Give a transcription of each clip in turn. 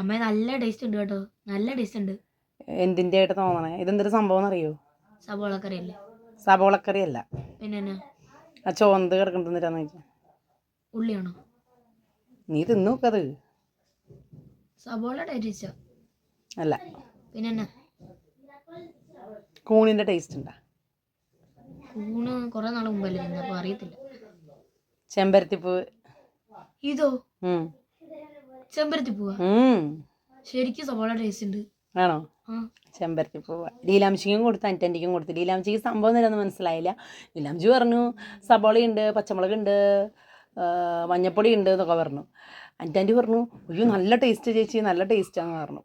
അമ്മ നല്ല ടേസ്റ്റ് ഉണ്ട് കേട്ടോ. നല്ല ടേസ്റ്റ് ഉണ്ട്. എന്തിന്റെ ആയിട്ട് തോന്നണേ? ഇതെന്തൊരു സംഭവം എന്നറിയോ? സബോള കറിയല്ലേ സബോളക്കറി അല്ല പിന്നെ ആ ചോന്ത് കിടക്കണ്ടെന്നിട്ടാന്ന് ചോദിച്ചാൽ ഉള്ളിയാണോ? നീ തിന്നു നോക്കത് സബോള ടേസ്റ്റ് അല്ല. പിന്നെ കൂണിന്റെ ടേസ്റ്റ് ഉണ്ടാ? കൂണ് കുറെ നാൾ മുമ്പല്ലേ തിന്നെ അപ്പൊ അറിയത്തില്ല. ചെമ്പരത്തിപ്പൂ. ഇതോ. ചെമ്പരത്തി പൂവ. ശരിക്കും സവാള ടേസ്റ്റ് ഉണ്ട്. ആണോ? ചെമ്പരത്തി പൂവ. ലീലാംശിക്കും കൊടുത്തു അന്റന്റിക്കും കൊടുത്തു. ലീലാംശിക്ക് സംഭവം എന്താണെന്ന് മനസ്സിലായില്ല. ലീലാംശി പറഞ്ഞു സബോളയുണ്ട് പച്ചമുളകുണ്ട് ഉണ്ട് മഞ്ഞപ്പൊടി ഉണ്ട് എന്നൊക്കെ പറഞ്ഞു. അന്റാന്റി പറഞ്ഞു അയ്യോ നല്ല ടേസ്റ്റ് ചേച്ചി നല്ല ടേസ്റ്റാന്ന് പറഞ്ഞു.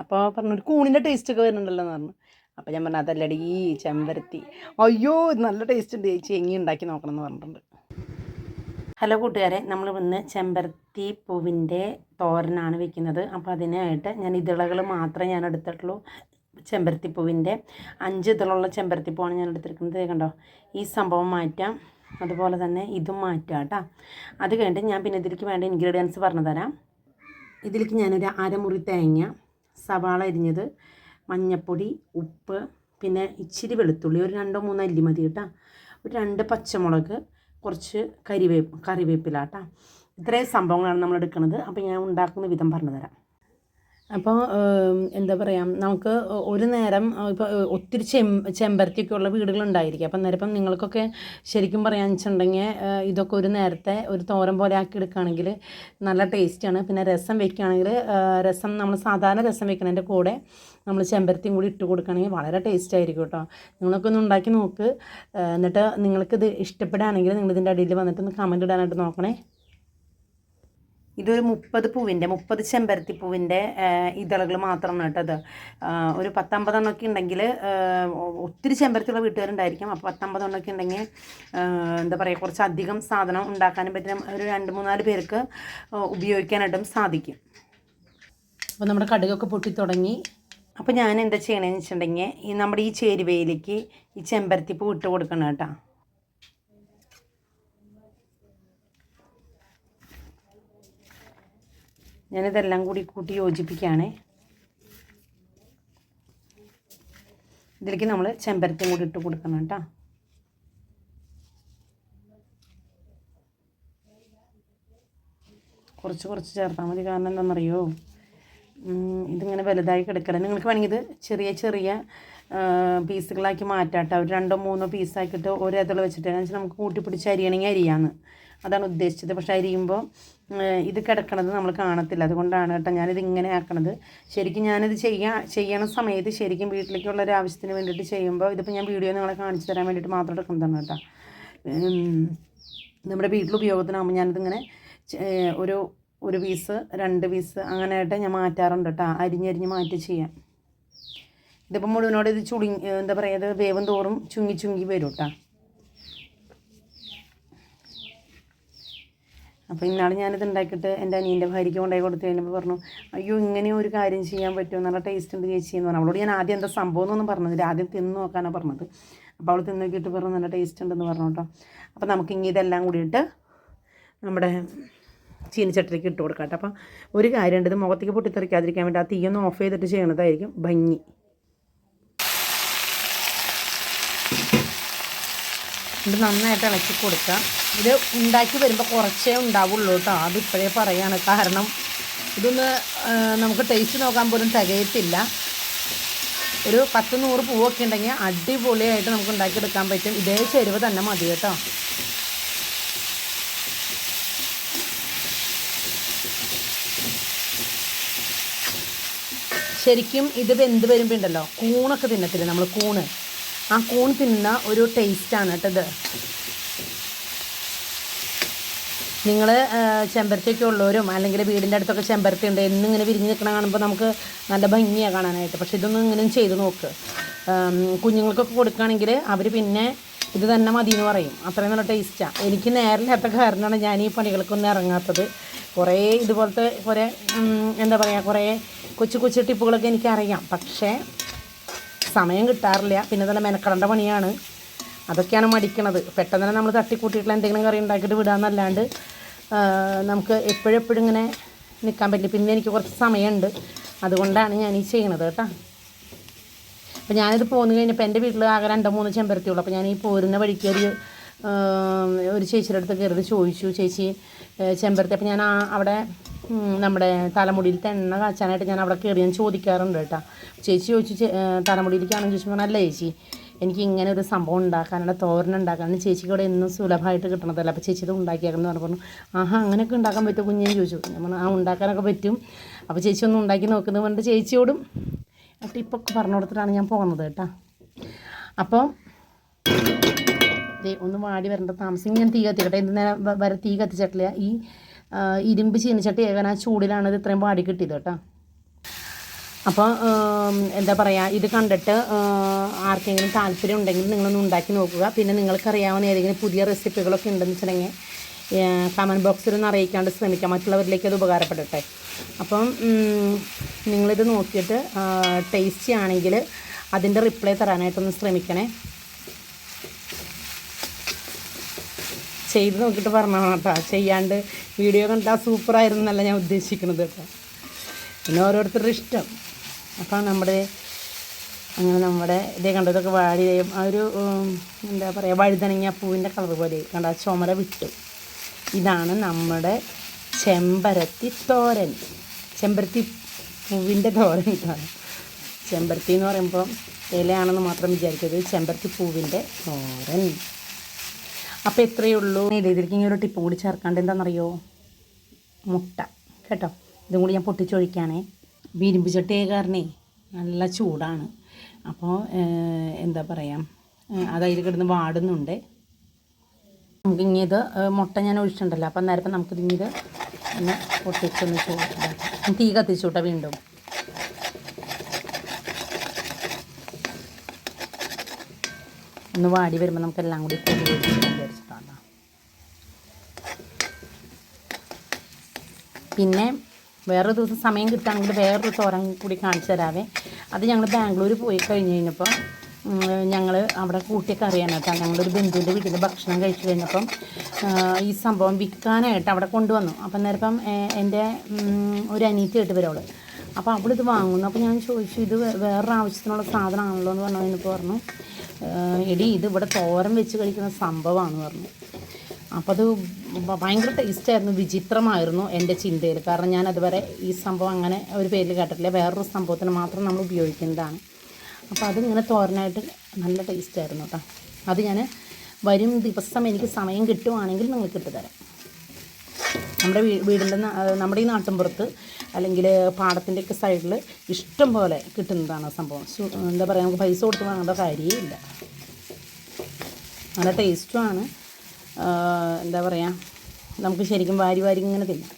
അപ്പോൾ പറഞ്ഞു ഒരു കൂണിന്റെ ടേസ്റ്റ് ഒക്കെ വരുന്നുണ്ടല്ലോ എന്ന് പറഞ്ഞു. അപ്പോൾ ഞാൻ പറഞ്ഞു അതല്ലടി ചെമ്പരത്തി. അയ്യോ നല്ല ടേസ്റ്റ് ഉണ്ട് ചേച്ചി എങ്ങി ഉണ്ടാക്കി നോക്കണം എന്ന് പറഞ്ഞിട്ടുണ്ട്. ഹലോ കൂട്ടുകാരെ നമ്മൾ ഇന്ന് ചെമ്പരത്തി പൂവിന്റെ തോരനാണ് വെക്കുന്നത്. അപ്പോൾ അതിനായിട്ട് ഞാൻ ഇതിളകൾ മാത്രമേ ഞാൻ എടുത്തിട്ടുള്ളൂ. ചെമ്പരത്തി പൂവിന്റെ അഞ്ച് ഇതിളുള്ള ചെമ്പരത്തി പൂവാണ് ഞാൻ എടുത്തിരിക്കുന്നത്. കണ്ടോ ഈ സംഭവം മാറ്റാം. അതുപോലെ തന്നെ ഇതും മാറ്റാം കേട്ടോ. അത് കഴിഞ്ഞിട്ട് ഞാൻ പിന്നെ ഇതിലേക്ക് വേണ്ട ഇൻഗ്രീഡിയൻസ് പറഞ്ഞു തരാം ഇതിലേക്ക് ഞാനൊരു അരമുറി തേങ്ങ സവാള അരിഞ്ഞത് മഞ്ഞൾപ്പൊടി ഉപ്പ് പിന്നെ ഇച്ചിരി വെളുത്തുള്ളി. ഒരു രണ്ടോ മൂന്നോ അല്ലി മതി കേട്ടോ. ഒരു രണ്ട് പച്ചമുളക് കുറച്ച് കരിവേപ്പ് കറിവേപ്പില കേട്ടോ. ഇത്രയും സംഭവങ്ങളാണ് നമ്മൾ എടുക്കുന്നത് അപ്പോൾ ഞാൻ ഉണ്ടാക്കുന്ന വിധം പറഞ്ഞു തരാം അപ്പോൾ എന്താ പറയുക നമുക്ക് ഒരു നേരം ഇപ്പോൾ ഒത്തിരി ചെം ചെമ്പരത്തിയൊക്കെ ഉള്ള വീടുകളുണ്ടായിരിക്കും. അപ്പം അന്നേരം ഇപ്പം നിങ്ങൾക്കൊക്കെ ശരിക്കും പറയാന്ന് വെച്ചിട്ടുണ്ടെങ്കിൽ ഇതൊക്കെ ഒരു നേരത്തെ ഒരു തോരൻ പോലെ ആക്കി എടുക്കുകയാണെങ്കിൽ നല്ല ടേസ്റ്റാണ്. പിന്നെ രസം വെക്കുകയാണെങ്കിൽ രസം നമ്മൾ സാധാരണ രസം വെക്കുന്നതിന്റെ കൂടെ നമ്മൾ ചെമ്പരത്തിയും കൂടി ഇട്ട് കൊടുക്കുകയാണെങ്കിൽ വളരെ ടേസ്റ്റ് ആയിരിക്കും കേട്ടോ. നിങ്ങളൊക്കെ ഒന്ന് ഉണ്ടാക്കി നോക്ക്. എന്നിട്ട് നിങ്ങൾക്കിത് ഇഷ്ടപ്പെടുകയാണെങ്കിൽ നിങ്ങളിതിന്റെ അടിയിൽ വന്നിട്ട് ഒന്ന് കമന്റ് ഇടാനായിട്ട് നോക്കണേ. ഇതൊരു മുപ്പത് പൂവിന്റെ മുപ്പത് ചെമ്പരത്തി പൂവിന്റെ ഇതളുകൾ മാത്രമാണ് കേട്ടത് ഒരു പത്തമ്പതെണ്ണമൊക്കെ ഉണ്ടെങ്കിൽ ഒത്തിരി ചെമ്പരത്തിയുള്ള വീട്ടുകാരുണ്ടായിരിക്കും. അപ്പോൾ പത്തമ്പതെണ്ണമൊക്കെ ഉണ്ടെങ്കിൽ എന്താ പറയുക കുറച്ച് അധികം സാധനം ഉണ്ടാക്കാനും പറ്റും ഒരു രണ്ട് മൂന്നാൽ പേർക്ക് ഉപയോഗിക്കാനായിട്ടും സാധിക്കും. അപ്പോൾ നമ്മുടെ കടുകൊക്കെ പൊട്ടി തുടങ്ങി. അപ്പോൾ ഞാൻ എന്താ ചെയ്യണമെന്ന് വെച്ചിട്ടുണ്ടെങ്കിൽ ഈ നമ്മുടെ ഈ ചേരുവയിലേക്ക് ഈ ചെമ്പരത്തിപ്പൂ ഇട്ട് കൊടുക്കണം കേട്ടോ. ഞാനിതെല്ലാം കൂടി കൂട്ടി യോജിപ്പിക്കുകയാണേ. ഇതിലേക്ക് നമ്മൾ ചെമ്പരത്തിയും കൂടി ഇട്ട് കൊടുക്കണം കേട്ടോ. കുറച്ച് കുറച്ച് ചേർത്താൽ മതി. കാരണം എന്താണെന്നറിയോ? ഇതിങ്ങനെ വലുതായി കിടക്കണം നിങ്ങൾക്ക് വേണമെങ്കിൽ ഇത് ചെറിയ ചെറിയ പീസുകളാക്കി മാറ്റാട്ടോ ഒരു രണ്ടോ മൂന്നോ പീസാക്കിയിട്ട് ഒരേതുള്ള വെച്ചിട്ട് വെച്ചാൽ നമുക്ക് കൂട്ടി പിടിച്ച് അരിയണമെങ്കിൽ അരിയാന്ന്. അതാണ് ഉദ്ദേശിച്ചത്. പക്ഷെ അരിയുമ്പോൾ ഇത് കിടക്കണത് നമ്മൾ കാണത്തില്ല. അതുകൊണ്ടാണ് കേട്ടോ ഞാനിത് ഇങ്ങനെ ആക്കണത്. ശരിക്കും ഞാനിത് ചെയ്യാ ചെയ്യണ സമയത്ത് ശരിക്കും വീട്ടിലേക്കുള്ള ഒരു ആവശ്യത്തിന് വേണ്ടിയിട്ട് ചെയ്യുമ്പോൾ ഇതിപ്പോൾ ഞാൻ വീഡിയോ നിങ്ങളെ കാണിച്ചു തരാൻ വേണ്ടിയിട്ട് മാത്രം എടുക്കുന്നതാണ് കേട്ടോ. നമ്മുടെ വീട്ടിൽ ഉപയോഗത്തിനാകുമ്പോൾ ഞാനിതിങ്ങനെ ഒരു ഒരു പീസ് രണ്ട് പീസ് അങ്ങനെയായിട്ട് ഞാൻ മാറ്റാറുണ്ട് കേട്ടോ. അരിഞ്ഞരിഞ്ഞ് മാറ്റി ചെയ്യാം ഇതിപ്പോൾ മുഴുവനോട് ഇത് ചുളി എന്താ പറയുക ഇത് വേവും തോറും ചുങ്ങി ചുങ്ങി വരും കേട്ടോ. അപ്പോൾ ഇന്നാൾ ഞാനിത് ഉണ്ടാക്കിയിട്ട് എന്റെ അനിയന്റെ ഭാര്യയ്ക്ക് കൊണ്ടായി കൊടുത്തു കഴിഞ്ഞപ്പോൾ പറഞ്ഞു അയ്യോ ഇങ്ങനെ ഒരു കാര്യം ചെയ്യാൻ പറ്റുമോ? നല്ല ടേസ്റ്റ് ഉണ്ട് ചേച്ചി എന്ന് പറഞ്ഞു. അവളോട് ഞാൻ ആദ്യം എന്താ സംഭവം എന്നൊന്നും പറഞ്ഞത് ആദ്യം തിന്ന് നോക്കാനാണ് പറഞ്ഞത്. അപ്പോൾ അവൾ തിന്ന് നോക്കിയിട്ട് പറഞ്ഞു നല്ല ടേസ്റ്റ് ഉണ്ടെന്ന് പറഞ്ഞു കേട്ടോ അപ്പോൾ നമുക്ക് ഇനി ഇതെല്ലാം കൂടിയിട്ട് നമ്മുടെ ചീനിച്ചട്ടിലേക്ക് ഇട്ട് കൊടുക്കാം കേട്ടോ അപ്പം ഒരു കാര്യമുണ്ട് ഇത് മുഖത്തേക്ക് പൊട്ടിത്തെറിക്കാതിരിക്കാൻ വേണ്ടി ആ തീയൊന്ന് ഓഫ് ചെയ്തിട്ട് ചെയ്യണതായിരിക്കും ഭംഗി. ഇത് നന്നായിട്ട് ഇളക്കി കൊടുക്കാം. ഇത് ഉണ്ടാക്കി വരുമ്പോൾ കുറച്ചേ ഉണ്ടാവുള്ളൂ കേട്ടോ. അത് ഇപ്പോഴേ പറയാണ്. കാരണം ഇതൊന്ന് നമുക്ക് ടേസ്റ്റ് നോക്കാൻ പോലും തികയത്തില്ല. ഒരു പത്ത് നൂറ് പൂവൊക്കെ ഉണ്ടെങ്കിൽ അടിപൊളിയായിട്ട് നമുക്ക് ഉണ്ടാക്കിയെടുക്കാൻ പറ്റും. ഇതേ ചേരുവ തന്നെ മതി കേട്ടോ. ശരിക്കും ഇത് വെന്ത് വരുമ്പോൾ ഉണ്ടല്ലോ കൂണൊക്കെ തിന്നത്തില്ലേ നമ്മൾ കൂണ്? ആ കൂൺ തിന്നുന്ന ഒരു ടേസ്റ്റാണ് കേട്ടത് നിങ്ങൾ ചെമ്പരത്തിയൊക്കെ ഉള്ളവരും അല്ലെങ്കിൽ വീടിന്റെ അടുത്തൊക്കെ ചെമ്പരത്തി ഉണ്ട് എന്നും ഇങ്ങനെ വിരിഞ്ഞ് നിൽക്കണ കാണുമ്പോൾ നമുക്ക് നല്ല ഭംഗിയാണ് കാണാനായിട്ട്. പക്ഷേ ഇതൊന്നും ഇങ്ങനെ ചെയ്ത് നോക്ക്. കുഞ്ഞുങ്ങൾക്കൊക്കെ കൊടുക്കുകയാണെങ്കിൽ അവർ പിന്നെ ഇത് തന്നെ മതി എന്ന് പറയും. അത്രയും നല്ല ടേസ്റ്റാണ് എനിക്ക് നേരില്ലാത്ത കാരണമാണ് ഞാൻ ഈ പണികൾക്കൊന്നും ഇറങ്ങാത്തത്. കുറേ ഇതുപോലത്തെ കുറേ എന്താ പറയുക കുറേ കൊച്ചു കൊച്ചു ടിപ്പുകളൊക്കെ എനിക്കറിയാം. പക്ഷേ സമയം കിട്ടാറില്ല. പിന്നെ തന്നെ മെനക്കടേണ്ട പണിയാണ്. അതൊക്കെയാണ് മടിക്കണത്. പെട്ടെന്ന് തന്നെ നമ്മൾ തട്ടിക്കൂട്ടിയിട്ടുള്ള എന്തെങ്കിലും കറി ഉണ്ടാക്കിയിട്ട് വിടാന്നല്ലാണ്ട് നമുക്ക് എപ്പോഴും ഇങ്ങനെ നിൽക്കാൻ പറ്റില്ല. പിന്നെ എനിക്ക് കുറച്ച് സമയമുണ്ട്. അതുകൊണ്ടാണ് ഞാൻ ഈ ചെയ്യണത് കേട്ടോ. അപ്പോൾ ഞാനിത് പോന്നു കഴിഞ്ഞപ്പോൾ എന്റെ വീട്ടിൽ ആകെ രണ്ടോ മൂന്ന് ചെമ്പരത്തിയുള്ളൂ. അപ്പോൾ ഞാൻ ഈ പോരുന്ന വഴിക്ക് ഒരു ഒരു ചേച്ചിയുടെ അടുത്ത് കയറി ചോദിച്ചു ചേച്ചി ചെമ്പരത്തി. അപ്പോൾ ഞാൻ അവിടെ നമ്മുടെ തലമുടിയിൽ എണ്ണ കാച്ചാനായിട്ട് ഞാൻ അവിടെ കയറി ഞാൻ ചോദിക്കാറുണ്ട് കേട്ടോ. ചേച്ചി ചോദിച്ചു "ചെ- ഏ, തലമുടിയിലേക്കാണെന്ന് ചോദിച്ചു പറഞ്ഞാൽ ചേച്ചി? എനിക്ക് ഇങ്ങനെ ഒരു സംഭവം ഉണ്ടാക്കാനുള്ള തോരൻ ഉണ്ടാക്കാനാണ്. ചേച്ചിക്ക് ഇവിടെ എന്നും സുലഭമായിട്ട് കിട്ടണതല്ല അപ്പോൾ ചേച്ചി ഇത് ഉണ്ടാക്കിയാക്കണം എന്ന് പറഞ്ഞു ആഹാ അങ്ങനെയൊക്കെ ഉണ്ടാക്കാൻ പറ്റുമോ കുഞ്ഞെന്ന് ചോദിച്ചു. ഞാൻ പറഞ്ഞു ആ ഉണ്ടാക്കാനൊക്കെ പറ്റും. അപ്പോൾ ചേച്ചി ഒന്ന് ഉണ്ടാക്കി നോക്കുന്നത് കൊണ്ട് ചേച്ചിയോടും ആ ടിപ്പൊക്കെ പറഞ്ഞു കൊടുത്തിട്ടാണ് ഞാൻ പോകുന്നത് കേട്ടോ. അപ്പോൾ ഒന്ന് വാടി വരേണ്ട താമസം ഞാൻ തീ കത്തിക്കട്ടെ. ഇന്ന് നേരം വരെ തീ കത്തിച്ചിട്ടില്ല. ഈ ഇരുമ്പ് ചീനിച്ചട്ടി ആ ചൂടിലാണ് ഇത് ഇത്രയും പാടി കിട്ടിയത് കേട്ടോ. അപ്പോൾ എന്താ പറയുക ഇത് കണ്ടിട്ട് ആർക്കെങ്കിലും താല്പര്യം ഉണ്ടെങ്കിൽ നിങ്ങളൊന്ന് ഉണ്ടാക്കി നോക്കുക. പിന്നെ നിങ്ങൾക്കറിയാവുന്ന ഏതെങ്കിലും പുതിയ റെസിപ്പികളൊക്കെ ഉണ്ടെന്ന് വെച്ചിട്ടുണ്ടെങ്കിൽ കമന്റ് ബോക്സിൽ ഒന്ന് അറിയിക്കാണ്ട് ശ്രമിക്കാം. മറ്റുള്ളവരിലേക്ക് അത് ഉപകാരപ്പെടട്ടെ. അപ്പം നിങ്ങളിത് നോക്കിയിട്ട് ടേസ്റ്റി ആണെങ്കിൽ അതിന്റെ റിപ്ലൈ തരാനായിട്ടൊന്ന് ശ്രമിക്കണേ. ചെയ്ത് നോക്കിയിട്ട് പറഞ്ഞോ കേട്ടോ. ചെയ്യാണ്ട് വീഡിയോ കണ്ടാൽ സൂപ്പറായിരുന്നു എന്നല്ല ഞാൻ ഉദ്ദേശിക്കുന്നത് കേട്ടോ. പിന്നെ ഓരോരുത്തരുടെ ഇഷ്ടം. അപ്പം നമ്മുടെ അങ്ങനെ നമ്മുടെ ഇതേ കണ്ടതൊക്കെ വാടി ആ ഒരു എന്താ പറയുക വഴുതനങ്ങ പൂവിന്റെ കളർ പോലെ. കണ്ട ചുമര വിട്ടു. ഇതാണ് നമ്മുടെ ചെമ്പരത്തി തോരൻ. ചെമ്പരത്തി പൂവിന്റെ തോരൻ ഇതാണ്. ചെമ്പരത്തി എന്ന് പറയുമ്പോൾ ഇലയാണെന്ന് മാത്രം വിചാരിക്കരുത്. ചെമ്പരത്തി പൂവിന്റെ തോരൻ. അപ്പോൾ ഇത്രയേ ഉള്ളൂ. ഇതിലേക്ക് ഇങ്ങനെ ഒരു ടിപ്പും കൂടി ചേർക്കാണ്ട് എന്താണെന്നറിയോ? മുട്ട. കേട്ടോ? ഇതും കൂടി ഞാൻ പൊട്ടിച്ചൊഴിക്കുകയാണേ വിരുമ്പ് ചട്ടിയായ കാരണേ നല്ല ചൂടാണ്. അപ്പോൾ എന്താ പറയുക അതായത് കിടന്ന് വാടുന്നുണ്ട്. നമുക്ക് ഇനി ഇത് മുട്ട ഞാൻ ഒഴിച്ചിട്ടുണ്ടല്ലോ. അപ്പം നേരത്തെ നമുക്ക് ഇനി ഇത് ഒന്ന് പൊട്ടിച്ചൊന്ന് ചൂടാം തീ കത്തിച്ചു കേട്ടോ വീണ്ടും. ഒന്ന് വാടി വരുമ്പോൾ നമുക്കെല്ലാം കൂടി കൂടി വിചാരിച്ചിട്ടാണ് പിന്നെ വേറൊരു ദിവസം സമയം കിട്ടുകയാണെങ്കിൽ വേറൊരു തോരൻ കൂടി കാണിച്ചു തരാവേ. അത് ഞങ്ങൾ ബാംഗ്ലൂർ പോയി കഴിഞ്ഞ് കഴിഞ്ഞപ്പം ഞങ്ങൾ അവിടെ കൂട്ടിയൊക്കെ അറിയാൻ കേട്ടോ ഞങ്ങളൊരു ബന്ധുവിന്റെ വീട്ടിൽ ഭക്ഷണം കഴിച്ചു കഴിഞ്ഞപ്പം ഈ സംഭവം വിൽക്കാനായിട്ട് അവിടെ കൊണ്ടുവന്നു. അപ്പം നേരപ്പം എന്റെ ഒരു അനീറ്റ് കേട്ട് വരോൾ അപ്പോൾ അവളിത് വാങ്ങുന്നു. അപ്പോൾ ഞാൻ ചോദിച്ചു ഇത് വേറൊരു ആവശ്യത്തിനുള്ള സാധനമാണല്ലോ എന്ന് പറഞ്ഞു കഴിഞ്ഞപ്പോൾ പറഞ്ഞു എടി ഇത് ഇവിടെ തോരൻ വെച്ച് കഴിക്കുന്ന സംഭവമാണെന്ന് പറഞ്ഞു. അപ്പോൾ അത് ഭയങ്കര ടേസ്റ്റായിരുന്നു വിചിത്രമായിരുന്നു എന്റെ ചിന്തയിൽ കാരണം ഞാൻ അതുവരെ ഈ സംഭവം അങ്ങനെ ഒരു പേരിൽ കേട്ടിട്ടില്ല. വേറൊരു സംഭവത്തിന് മാത്രം നമ്മൾ ഉപയോഗിക്കുന്നതാണ്. അപ്പോൾ അതിങ്ങനെ തോരനായിട്ട് നല്ല ടേസ്റ്റായിരുന്നു കേട്ടോ അത് ഞാൻ വരും ദിവസം എനിക്ക് സമയം കിട്ടുവാണെങ്കിൽ നിങ്ങൾക്ക് ഇട്ടുതരാം നമ്മുടെ വീടിന്റെ നമ്മുടെ ഈ നാട്ടിൻപുറത്ത് അല്ലെങ്കിൽ പാടത്തിന്റെയൊക്കെ സൈഡിൽ ഇഷ്ടം പോലെ കിട്ടുന്നതാണ് സംഭവം. എന്താ പറയുക നമുക്ക് പൈസ കൊടുത്ത് വാങ്ങേണ്ട കാര്യമേ ഇല്ല നല്ല ടേസ്റ്റുമാണ്. എന്താ പറയുക നമുക്ക് ശരിക്കും വാരി വാരി ഇങ്ങനെ തിന്നാം.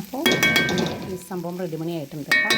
അപ്പോൾ ഈ സംഭവം റെഡിമണി ആയിട്ടുണ്ട് കേട്ടോ.